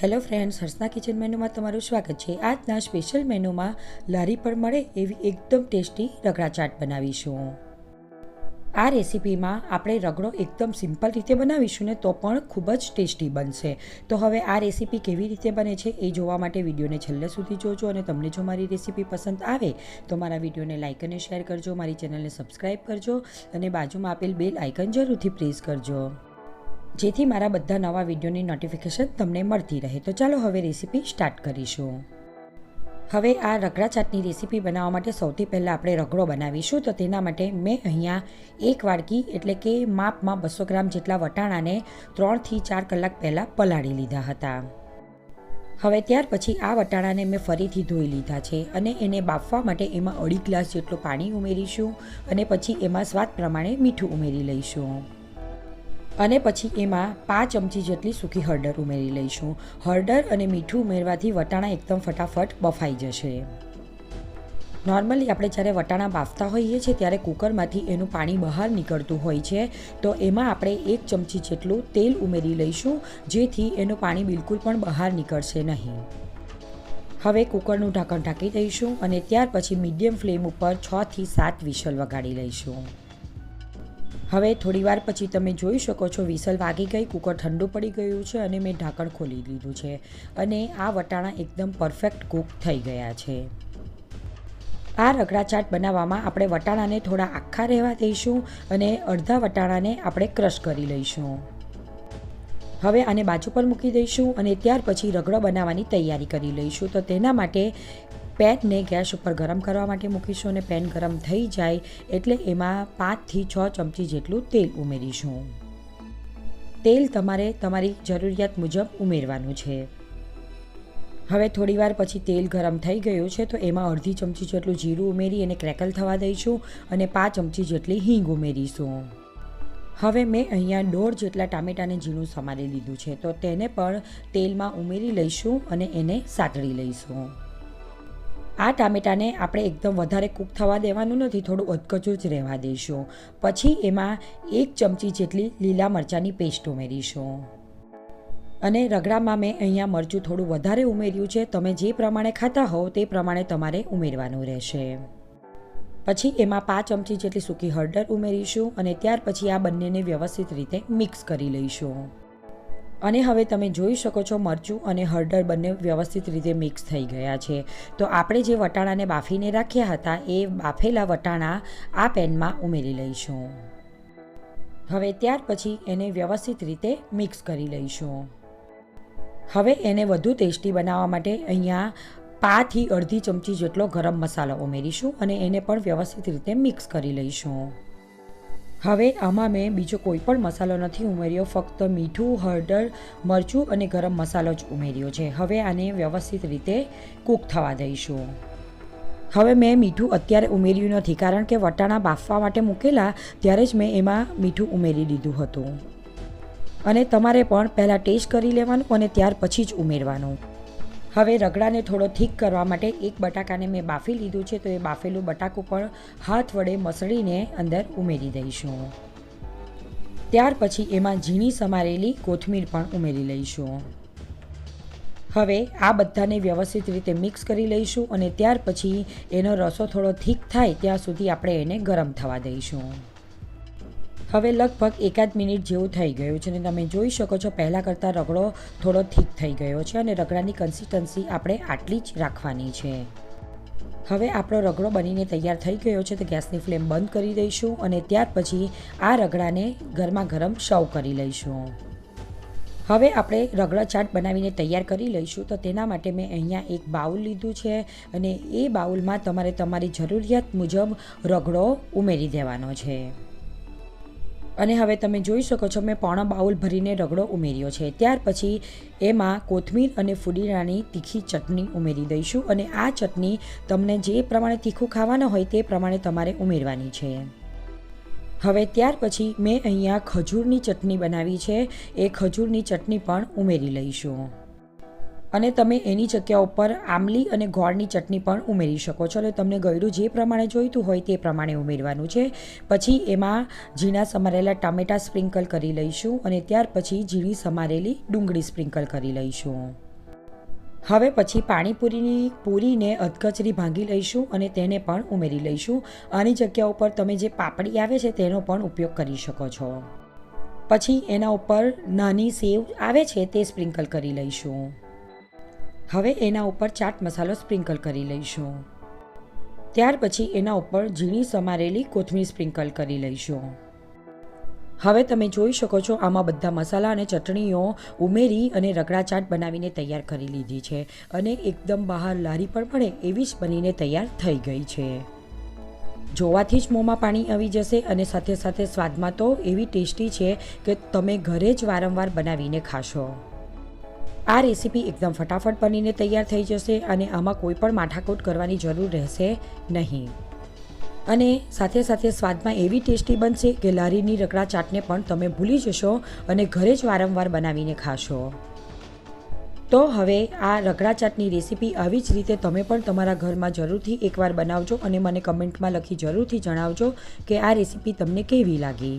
Hello friends, હર્ષના kitchen મેનુમાં તમારું સ્વાગત છે. આજના સ્પેશિયલ મેનુમાં લારી પર મળે એવી એકદમ ટેસ્ટી રગડા ચાટ બનાવીશું. આ રેસીપીમાં આપણે રગડો એકદમ સિમ્પલ રીતે બનાવીશું ને તો પણ ખૂબ જ ટેસ્ટી બનશે. તો હવે આ રેસીપી કેવી રીતે બને છે એ જોવા માટે વિડીયોને છેલ્લે સુધી જોજો અને તમને જો મારી રેસીપી પસંદ આવે તો મારા વિડીયોને લાઇક અને શેર કરજો, મારી ચેનલને સબસ્ક્રાઈબ કરજો અને બાજુમાં આપેલ બેલ આઇકન જરૂરથી પ્રેસ કરજો. જેથી મારા બધા નવા વિડીયોની નોટિફિકેશન તમને મળતી રહે. તો ચાલો હવે રેસીપી સ્ટાર્ટ કરીશું. હવે આ રગડા ચાટની રેસીપી બનાવવા માટે સૌથી પહેલાં આપણે રગડો બનાવીશું. તો તેના માટે મેં અહીંયા એક વાડકી એટલે કે માપમાં બસો ગ્રામ જેટલા વટાણાને ત્રણથી ચાર કલાક પહેલાં પલાળી લીધા હતા. હવે ત્યાર પછી આ વટાણાને મેં ફરીથી ધોઈ લીધા છે અને એને બાફવા માટે એમાં અઢી ગ્લાસ જેટલું પાણી ઉમેરીશું અને પછી એમાં સ્વાદ પ્રમાણે મીઠું ઉમેરી લઈશું. અને પછી એમાં પાંચ ચમચી જેટલી સૂકી હળદર ઉમેરી લઈશું. હળદર અને મીઠું ઉમેરવાથી વટાણા એકદમ ફટાફટ બફાઈ જશે. નોર્મલી આપણે જ્યારે વટાણા બાફતા હોઈએ છીએ ત્યારે કુકરમાંથી એનું પાણી બહાર નીકળતું હોય છે. તો એમાં આપણે એક ચમચી જેટલું તેલ ઉમેરી લઈશું, જેથી એનું પાણી બિલકુલ પણ બહાર નીકળશે નહીં. હવે કુકરનું ઢાંકણ ઢાંકી દઈશું અને ત્યાર પછી મીડિયમ ફ્લેમ ઉપર છથી સાત વિશલ વગાડી લઈશું. હવે થોડીવાર પછી તમે જોઈ શકો છો, વિસલ વાગી ગઈ, કુકર ઠંડુ પડી ગયું છે અને મેં ઢાંકણ ખોલી દીધું છે અને આ વટાણા એકદમ પરફેક્ટ કૂક થઈ ગયા છે. આ રગડા ચાટ બનાવવામાં આપણે વટાણાને થોડા આખા રહેવા દઈશું અને અડધા વટાણાને આપણે ક્રશ કરી લઈશું. હવે આને બાજુ પર મૂકી દઈશું અને ત્યાર પછી રગડો બનાવવાની તૈયારી કરી લઈશું. તો તેના માટે પેનને ગેસ ઉપર ગરમ કરવા માટે મૂકીશું અને પેન ગરમ થઈ જાય એટલે એમાં પાંચથી છ ચમચી જેટલું તેલ ઉમેરીશું. તેલ તમારે તમારી જરૂરિયાત મુજબ ઉમેરવાનું છે. હવે થોડીવાર પછી તેલ ગરમ થઈ ગયું છે તો એમાં અડધી ચમચી જેટલું જીરું ઉમેરી અને ક્રેકલ થવા દઈશું અને પાંચ ચમચી જેટલી હિંગ ઉમેરીશું. હવે મેં અહીંયા દોઢ જેટલા ટામેટાને ઝીણું સમારી લીધું છે તો તેને પણ તેલમાં ઉમેરી લઈશું અને એને સાતળી લઈશું. આ ટામેટાને આપણે એકદમ વધારે કૂક થવા દેવાનું નથી, થોડું અધકચું જ રહેવા દઈશું. પછી એમાં એક ચમચી જેટલી લીલા મરચાંની પેસ્ટ ઉમેરીશું. અને રગડામાં મેં અહીંયા મરચું થોડું વધારે ઉમેર્યું છે. તમે જે પ્રમાણે ખાતા હોવ તે પ્રમાણે તમારે ઉમેરવાનું રહેશે. પછી એમાં પાંચ ચમચી જેટલી સૂકી હળદર ઉમેરીશું અને ત્યાર પછી આ બંનેને વ્યવસ્થિત રીતે મિક્સ કરી લઈશું. અને હવે તમે જોઈ શકો છો મરચું અને હળદર બંને વ્યવસ્થિત રીતે મિક્સ થઈ ગયા છે. તો આપણે જે વટાણાને બાફીને રાખ્યા હતા, એ બાફેલા વટાણા આ પેનમાં ઉમેરી લઈશું. હવે ત્યાર પછી એને વ્યવસ્થિત રીતે મિક્સ કરી લઈશું. હવે એને વધુ ટેસ્ટી બનાવવા માટે અહીંયા પાથી અડધી ચમચી જેટલો ગરમ મસાલો ઉમેરીશું અને એને પણ વ્યવસ્થિત રીતે મિક્સ કરી લઈશું. હવે આમાં મેં બીજો કોઈ પણ મસાલો નથી ઉમેર્યો, ફક્ત મીઠું, હળદર, મરચું અને ગરમ મસાલો જ ઉમેર્યો છે. હવે આને વ્યવસ્થિત રીતે કૂક થવા દઈશું. હવે મેં મીઠું અત્યારે ઉમેર્યું નથી, કારણ કે વટાણા બાફવા માટે મૂકેલા, ત્યારે જ મેં એમાં મીઠું ઉમેરી દીધું હતું. અને તમારે પણ પહેલાં ટેસ્ટ કરી લેવાનું અને ત્યાર પછી જ ઉમેરવાનું. હવે રગડાને થોડો થીક કરવા માટે એક બટાકાને મેં બાફી લીધું છે, તો એ બાફેલું બટાકું પણ હાથ વડે મસળીને અંદર ઉમેરી દઈશું. ત્યાર પછી એમાં ઝીણી સમારેલી કોથમીર પણ ઉમેરી લઈશું. હવે આ બધાને વ્યવસ્થિત રીતે મિક્સ કરી લઈશું અને ત્યાર પછી એનો રસો થોડો થીક થાય ત્યાં સુધી આપણે એને ગરમ થવા દઈશું. હવે લગભગ એકાદ મિનિટ જેવું થઈ ગયું છે અને તમે જોઈ શકો છો, પહેલાં કરતાં રગડો થોડો થીક થઈ ગયો છે અને રગડાની કન્સિસ્ટન્સી આપણે આટલી જ રાખવાની છે. હવે આપણો રગડો બનીને તૈયાર થઈ ગયો છે તો ગેસની ફ્લેમ બંધ કરી દઈશું અને ત્યાર પછી આ રગડાને ગરમા ગરમ સર્વ કરી લઈશું. હવે આપણે રગડા ચાટ બનાવીને તૈયાર કરી લઈશું તો તેના માટે મેં અહીંયા એક બાઉલ લીધું છે અને એ બાઉલમાં તમારે તમારી જરૂરિયાત મુજબ રગડો ઉમેરી દેવાનો છે. અને હવે તમે જોઈ શકો છો, મેં પોણો બાઉલ ભરીને રગડો ઉમેર્યો છે. ત્યાર પછી એમાં કોથમીર અને ફુદીનાની તીખી ચટણી ઉમેરી દઈશું અને આ ચટણી તમને જે પ્રમાણે તીખું ખાવાના હોય તે પ્રમાણે તમારે ઉમેરવાની છે. હવે ત્યાર પછી મેં અહીંયા ખજૂરની ચટણી બનાવી છે. એ ખજૂરની ચટણી પણ ઉમેરી લઈશું. અને તમે એની જગ્યા ઉપર આમલી અને ગોળની ચટણી પણ ઉમેરી શકો છો. એટલે તમને ગળ્યું જે પ્રમાણે જોઈતું હોય તે પ્રમાણે ઉમેરવાનું છે. પછી એમાં ઝીણા સમારેલા ટામેટાં સ્પ્રિંકલ કરી લઈશું અને ત્યાર પછી ઝીણી સમારેલી ડુંગળી સ્પ્રિંકલ કરી લઈશું. હવે પછી પાણીપુરીની પૂરીને અધકચરી ભાંગી લઈશું અને તેને પણ ઉમેરી લઈશું. આની જગ્યા ઉપર તમે જે પાપડી આવે છે તેનો પણ ઉપયોગ કરી શકો છો. પછી એના ઉપર નાની સેવ આવે છે તે સ્પ્રિંકલ કરી લઈશું. હવે એના ઉપર ચાટ મસાલો સ્પ્રિંકલ કરી લઈશું. ત્યાર પછી એના ઉપર ઝીણી સમારેલી કોથમીર સ્પ્રિંકલ કરી લઈશું. હવે તમે જોઈ શકો છો આમાં બધા મસાલા અને ચટણીઓ ઉમેરી અને રગડા ચાટ બનાવીને તૈયાર કરી લીધી છે અને એકદમ બહાર લારી પણ પડે એવી જ બનીને તૈયાર થઈ ગઈ છે. જોવાથી જ મોંમાં પાણી આવી જશે અને સાથે સાથે સ્વાદમાં તો એવી ટેસ્ટી છે કે તમે ઘરે જ વારંવાર બનાવીને ખાશો. આ રેસીપી એકદમ ફટાફટ બનીને તૈયાર થઈ જશે અને આમાં કોઈ પણ માઠાકૂટ કરવાની જરૂર રહેશે નહીં. અને સાથે સાથે સ્વાદમાં એવી ટેસ્ટી બનશે કે લારીની રગડા ચાટને પણ તમે ભૂલી જશો અને ઘરે જ વારંવાર બનાવીને ખાશો. તો હવે આ રગડા ચાટની રેસીપી આવી જ રીતે તમે પણ તમારા ઘરમાં જરૂરથી એકવાર બનાવજો અને મને કમેન્ટમાં લખી જરૂરથી જણાવજો કે આ રેસીપી તમને કેવી લાગી.